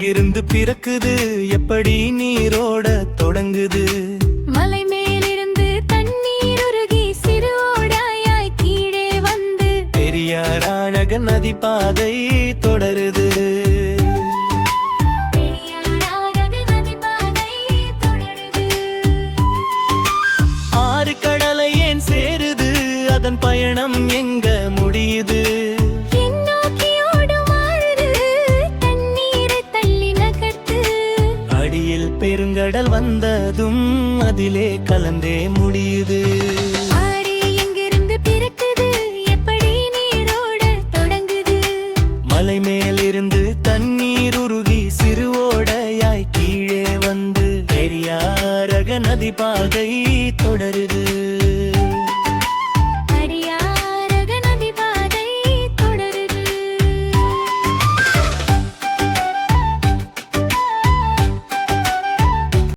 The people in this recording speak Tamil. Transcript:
பிறக்குது? எப்படி நீரோட தொடங்குது? மலை மேலிருந்து தண்ணீர் உருகி சிறு ஓடாயாய் கீழே வந்து பெரியார் அழக நதி பாதை தொடருது. ஆறு கடலை ஏன் சேருது? அதன் பயணம் எங்க பெருங்கடல் வந்ததும் அதிலே கலந்தே முடியுது. ஆறு எங்கிருந்து பிறக்குது? எப்படி நீரோட தொடங்குது? மலை மேலிருந்து தண்ணீர் உருகி சிறு ஓடையாய் கீழே வந்து பெரியாரக நதி பாதை தொடருது.